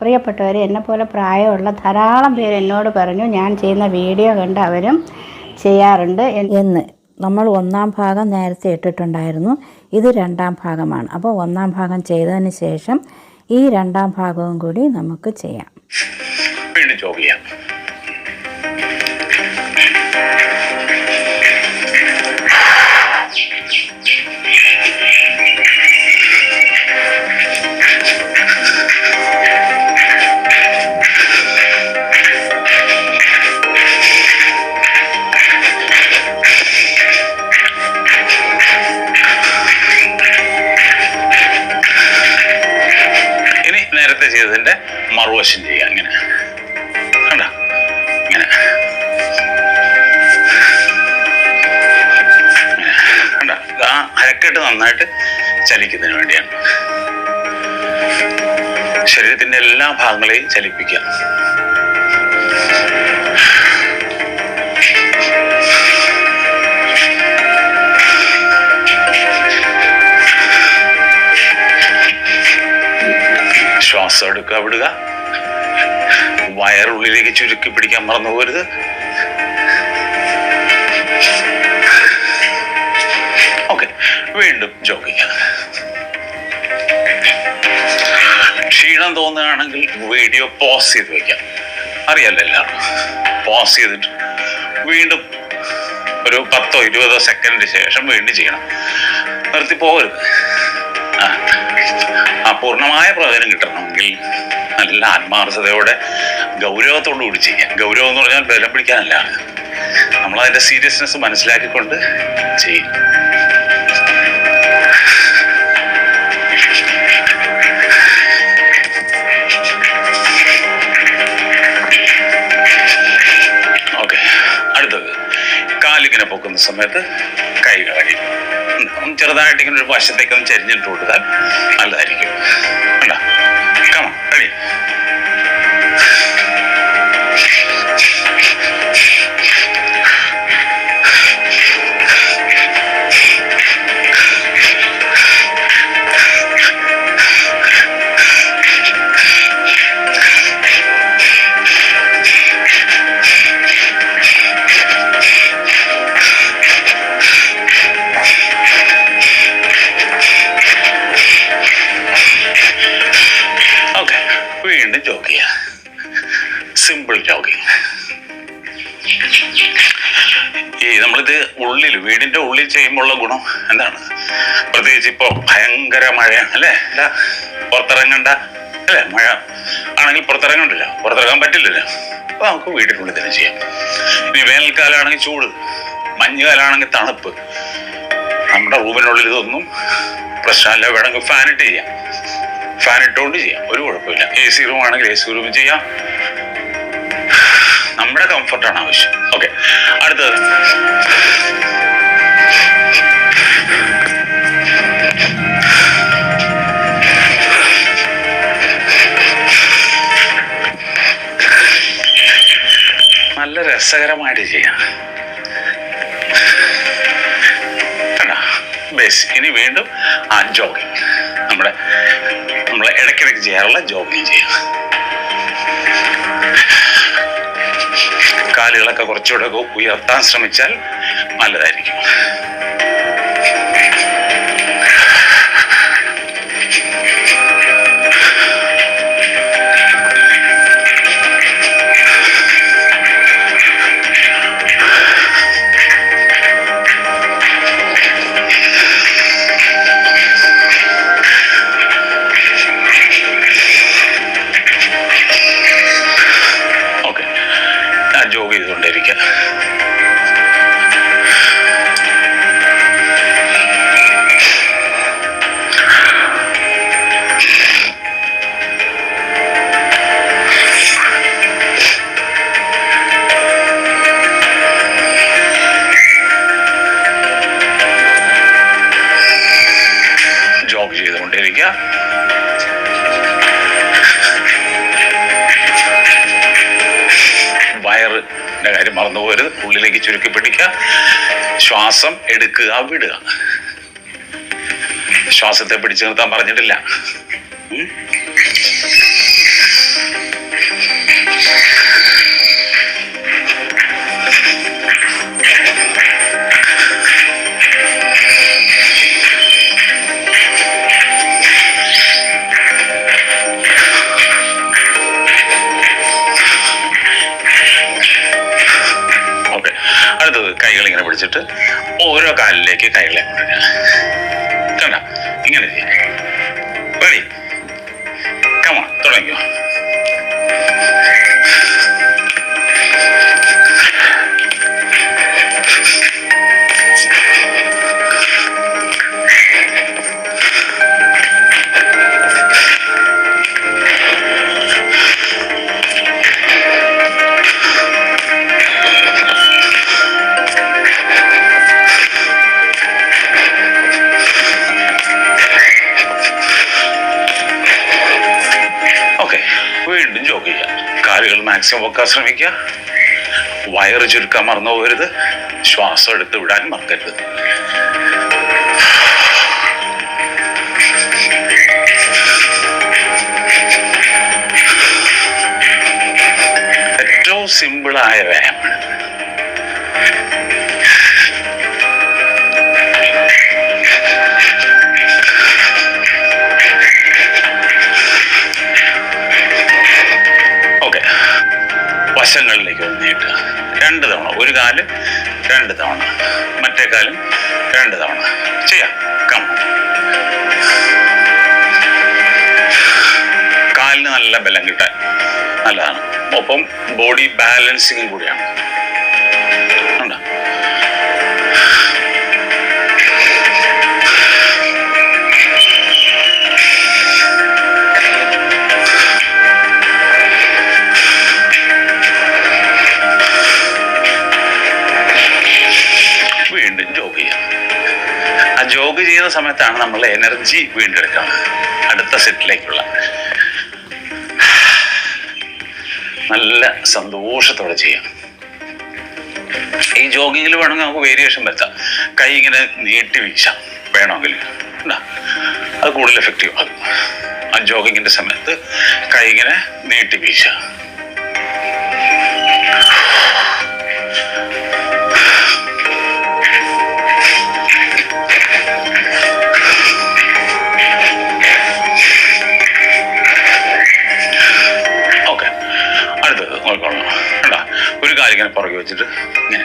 പ്രിയപ്പെട്ടവർ എന്നെപ്പോലെ പ്രായമുള്ള ധാരാളം പേര് എന്നോട് പറഞ്ഞു ഞാൻ ചെയ്യുന്ന വീഡിയോ കണ്ട് അവരും ചെയ്യാറുണ്ട് എന്ന് നമ്മൾ ഒന്നാം ഭാഗം നേരത്തെ ഇട്ടിട്ടുണ്ടായിരുന്നു. ഇത് രണ്ടാം ഭാഗമാണ്. അപ്പോൾ ഒന്നാം ഭാഗം ചെയ്തതിന് ശേഷം ഈ രണ്ടാം ഭാഗവും കൂടി നമുക്ക് ചെയ്യാം. വീണ്ടും ജോബ് ചെയ്യാം. മറുവശം ചെയ്യുക ഇങ്ങനെ. ഇങ്ങനെ. ആ അരക്കെട്ട് നന്നായിട്ട് ചലിക്കുന്നതിന് വേണ്ടിയാണ്. ശരീരത്തിന്റെ എല്ലാ ഭാഗങ്ങളെയും ചലിപ്പിക്കുക. ശ്വാസം എടുക്കുക വിടുക. വയറുള്ളിലേക്ക് ചുരുക്കി പിടിക്കാൻ മറന്നു പോരുത് ഓക്കെ വീണ്ടും ജോഗിക്കുക ക്ഷീണം തോന്നുകയാണെങ്കിൽ വീഡിയോ പോസ് ചെയ്ത് വെക്കാം. അറിയാലോ എല്ലാവർക്കും? പോസ് ചെയ്തിട്ട് വീണ്ടും ഒരു പത്തോ ഇരുപതോ സെക്കൻഡിന് ശേഷം വീണ്ടും ചെയ്യണം. നിർത്തി പോകരുത് ആ. പൂർണമായ പ്രയോജനം കിട്ടണമെങ്കിൽ നല്ല ആത്മാർത്ഥതയോടെ ഗൗരവത്തോടു കൂടി ചെയ്യാം. ഗൗരവം എന്ന് പറഞ്ഞാൽ ബലം പിടിക്കാനല്ല. നമ്മൾ അതിന്റെ സീരിയസ്നെസ് മനസ്സിലാക്കിക്കൊണ്ട് ചെയ്യും. ഓക്കെ. അടുത്തത്. കാലിങ്ങനെ പൊക്കുന്ന സമയത്ത് ഒന്ന് ചെറുതായിട്ട് ഇങ്ങനെ ഒരു വശത്തേക്ക് ഒന്ന് ചരിഞ്ഞിട്ട് കൊടുത്താൽ നല്ലതായിരിക്കും. കണ്ടോ? കമ റെഡി നമ്മളിത് ഉള്ളിൽ വീടിന്റെ ഉള്ളിൽ ചെയ്യുമ്പോഴുള്ള ഗുണം എന്താണ്? പ്രത്യേകിച്ച് ഇപ്പൊ ഭയങ്കര മഴയാണ് അല്ലേ? അല്ല പുറത്തിറങ്ങണ്ട അല്ലേ? മഴ ആണെങ്കിൽ പുറത്തിറങ്ങണ്ടല്ലോ. പുറത്തിറങ്ങാൻ പറ്റില്ലല്ലോ. അപ്പൊ നമുക്ക് വീടിനുള്ളിൽ തന്നെ ചെയ്യാം. ഇനി വേനൽക്കാലാണെങ്കിൽ ചൂട് മഞ്ഞുകാലമാണെങ്കിൽ തണുപ്പ്. നമ്മുടെ റൂമിനുള്ളിൽ ഇതൊന്നും പ്രശ്നമല്ല. വേണമെങ്കിൽ ഫാനിട്ട് ചെയ്യാം. ഫാൻ ഇട്ടുകൊണ്ട് ചെയ്യാം. ഒരു കുഴപ്പമില്ല. എ സി റൂം ആണെങ്കിൽ എ സി റൂമിൽ ചെയ്യാം. നമ്മുടെ കംഫർട്ടാണ് ആവശ്യം. ഓക്കെ അടുത്തത്. നല്ല രസകരമായിട്ട് ചെയ്യാം? ബേസ് ഇനി വീണ്ടും ആ ജോഗിങ് നമ്മുടെ നമ്മൾ ഇടയ്ക്കിടയ്ക്ക് ചെയ്യാറുള്ള ജോഗിങ് ചെയ്യാം. കാലുകളൊക്കെ കുറച്ചുകൂടെ ഉയർത്താൻ ശ്രമിച്ചാൽ നല്ലതായിരിക്കും. ജോഗ് ചെയ്തുകൊണ്ടിരിക്കുക വയറിന്റെ കാര്യം മറന്നു പോരുത് ഉള്ളിലേക്ക് ചുരുക്കി പിടിക്കുക. ശ്വാസം എടുക്കുക വിടുക. ശ്വാസത്തെ പിടിച്ചു നിർത്താൻ പറഞ്ഞിട്ടില്ല. പിടിച്ചിട്ട് ഓരോ കാലിലേക്ക് കൈകളെ കൊണ്ടുവരിക. കണ്ട? ഇങ്ങനെ ചെയ്യാം. റെഡി കമാ തുടങ്ങിയോ വീണ്ടും ജോഗ് ചെയ്യുക കാലുകൾ മാക്സിമം വെക്കാൻ ശ്രമിക്കുക. വയറ് ചുരുക്കാൻ മറന്നു പോകരുത്. ശ്വാസം എടുത്ത് വിടാൻ മറക്കരുത്. ഏറ്റവും സിമ്പിളായ വ്യായാമമാണ് വശങ്ങളിലേക്ക് ഒന്ന് നീട്ടുക രണ്ട് തവണ. ഒരു കാൽ രണ്ട് തവണ. മറ്റേ കാലും രണ്ട് തവണ. ചെയ്യാം. കം കാലിന് നല്ല ബലം കിട്ടാൻ നല്ലതാണ്. ഒപ്പം ബോഡി ബാലൻസിങ്ങും കൂടിയാണ്. സമയത്താണ് നമ്മൾ എനർജി വീണ്ടെടുക്കുന്നത് അടുത്ത സെറ്റിലേക്കുള്ള നല്ല സന്തോഷത്തോടെ ചെയ്യാം. ഈ ജോഗിങ്ങിൽ വേണമെങ്കിൽ നമുക്ക് വേരിയേഷൻ വരുത്താം. കൈ ഇങ്ങനെ നീട്ടി വീശാം. വേണമെങ്കിൽ. അത് കൂടുതൽ എഫക്റ്റീവ് ആകും. ആ ജോഗിങ്ങിന്റെ സമയത്ത് കൈ ഇങ്ങനെ നീട്ടി വീശാം. കാര്യം പുറകെ വെച്ചിട്ട് ഇങ്ങനെ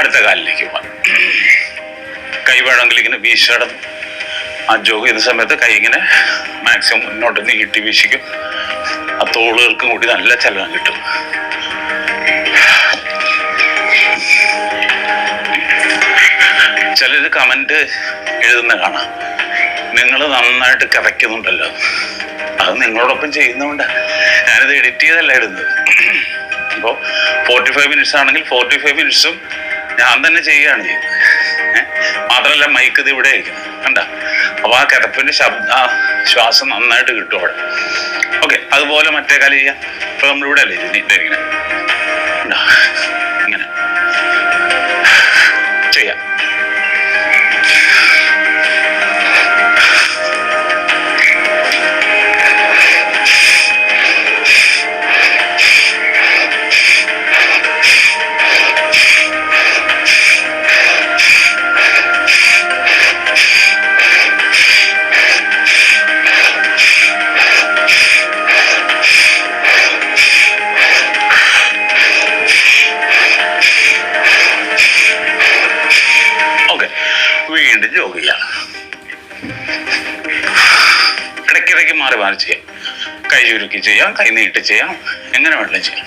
അടുത്ത കാലിലേക്ക് പോവാൻ കൈ വേണമെങ്കിൽ ഇങ്ങനെ വീശടം ആ ജോഗ് ചെയ്യുന്ന സമയത്ത് കൈ ഇങ്ങനെ മാക്സിമം മുന്നോട്ട് നീട്ടി വീശിക്കും. ആ തോളുകൾക്കും കൂടി നല്ല ചലനം കിട്ടും. ചിലർ കമന്റ് എഴുതുന്ന കാണാം. നിങ്ങൾ നന്നായിട്ട് കിതയ്ക്കുന്നുണ്ടല്ലോ അത് നിങ്ങളോടൊപ്പം ചെയ്യുന്നതുകൊണ്ട് ഞാനിത് എഡിറ്റ് ചെയ്തല്ല ഇടുന്നത്. അപ്പോൾ ഫോർട്ടി ഫൈവ് മിനിറ്റ്സ് ആണെങ്കിൽ ഫോർട്ടി ഫൈവ് മിനിറ്റ്സും ഞാൻ തന്നെ ചെയ്യുകയാണ് ഏ? മാത്രമല്ല മൈക്ക് ഇത് ഇവിടെ ആയിരിക്കും. കണ്ട? അപ്പൊ ആ കിടപ്പിന്റെ ശബ്ദ ശ്വാസം നന്നായിട്ട് കിട്ടും അവിടെ. ഓക്കെ അതുപോലെ മറ്റേ കാലം ചെയ്യാം. ഇപ്പൊ നമ്മളിവിടെ അല്ലേ ഇത് ഇങ്ങനെ? ഇങ്ങനെ. ചെയ്യാം. കൈ ചുരുക്കി ചെയ്യാം കൈ നീട്ടി ചെയ്യാം എങ്ങനെ വേണമെങ്കിലും ചെയ്യാം.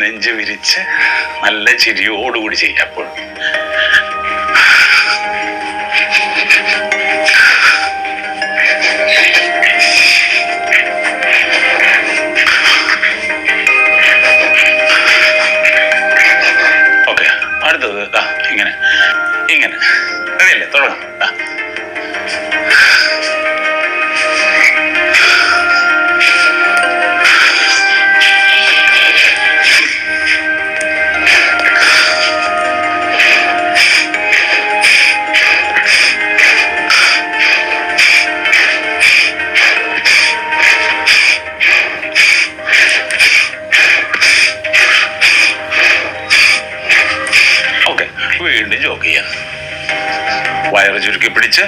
നെഞ്ച് വിരിച്ച് നല്ല ചിരിയോടുകൂടി ചെയ്യാം അപ്പോൾ. ഇങ്ങനെ. ഇങ്ങനെ. അതെയല്ലേ തുടങ്ങാം. വയറ് ചുരുക്കി പിടിച്ച്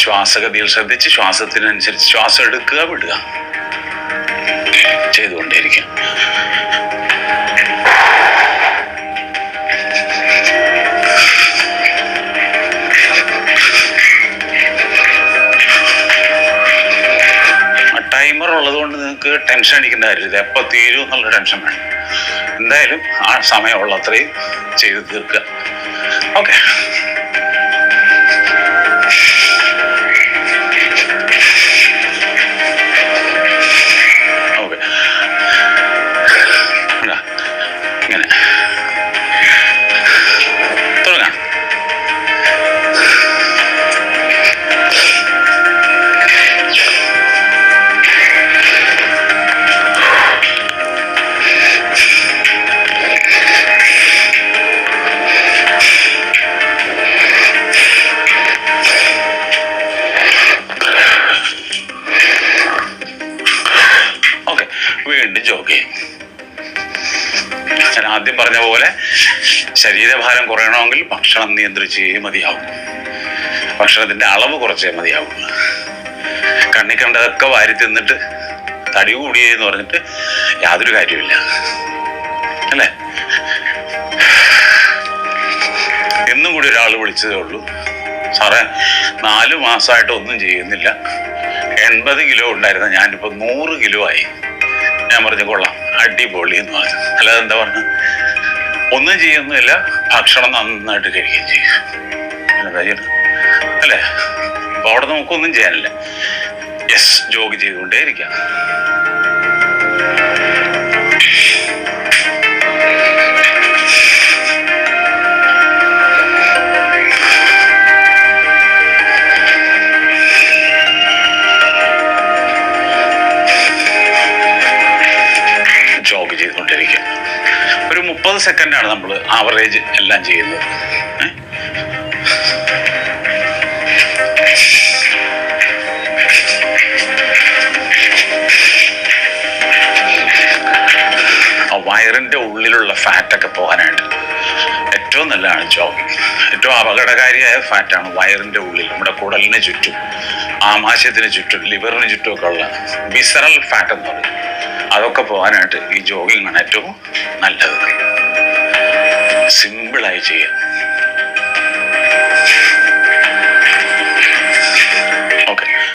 ശ്വാസഗതിയിൽ ശ്രദ്ധിച്ച് ശ്വാസത്തിനനുസരിച്ച് ശ്വാസം എടുക്കുക വിടുക. ചെയ്തുകൊണ്ടേയിരിക്കുക ടൈമർ ഉള്ളതുകൊണ്ട് നിങ്ങൾക്ക് ടെൻഷൻ അടിക്കേണ്ട കാര്യമില്ല. എപ്പോൾ തീരും എന്നുള്ള ടെൻഷൻ വേണം എന്തായാലും ആ സമയമുള്ള അത്രയും ചെയ്ത് തീർക്കുക. ഓക്കെ ഇങ്ങനെ തുടങ്ങാം ഞാൻ ആദ്യം പറഞ്ഞ പോലെ ശരീരഭാരം കുറയണമെങ്കിൽ ഭക്ഷണം നിയന്ത്രിച്ചേ മതിയാവും. ഭക്ഷണത്തിന്റെ അളവ് കുറച്ചേ മതിയാവും. കണ്ണി കണ്ടതൊക്കെ വാരി തിന്നിട്ട് തടി കൂടിയെന്ന് പറഞ്ഞിട്ട് യാതൊരു കാര്യമില്ല അല്ലേ? എന്നും കൂടി ഒരാൾ വിളിച്ചതേ ഉള്ളൂ. സാറേ നാല് മാസമായിട്ട് ഒന്നും ചെയ്യുന്നില്ല. എൺപത് കിലോ ഉണ്ടായിരുന്ന ഞാനിപ്പോ നൂറ് കിലോ ആയി. ഞാൻ പറഞ്ഞു കൊള്ളാം അടിപൊളി എന്ന് പറഞ്ഞു. അല്ലാതെ എന്താ പറഞ്ഞു? ഒന്നും ചെയ്യുന്നില്ല ഭക്ഷണം നന്നായിട്ട് കഴിക്കുകയും ചെയ്യും. അല്ലേ? അപ്പൊ അവിടെ നമുക്കൊന്നും ചെയ്യാനില്ല. യെസ് ജോഗ് ചെയ്തുകൊണ്ടേ സെക്കൻഡാണ് നമ്മൾ ആവറേജ് എല്ലാം ചെയ്യുന്നത്. വയറിന്റെ ഉള്ളിലുള്ള ഫാറ്റൊക്കെ പോകാനായിട്ട് ഏറ്റവും നല്ലതാണ് ജോഗിങ് ഏറ്റവും അപകടകാരിയായ ഫാറ്റാണ് വയറിന്റെ ഉള്ളിൽ നമ്മുടെ കുടലിന് ചുറ്റും ആമാശയത്തിന് ചുറ്റും ലിവറിന് ചുറ്റും ഒക്കെ ഉള്ള വിസറൽ ഫാറ്റ് എന്ന് പറയും. അതൊക്കെ പോകാനായിട്ട് ഈ ജോഗിങ് ആണ് ഏറ്റവും നല്ലത്. സിമ്പിളായി ചെയ്യാം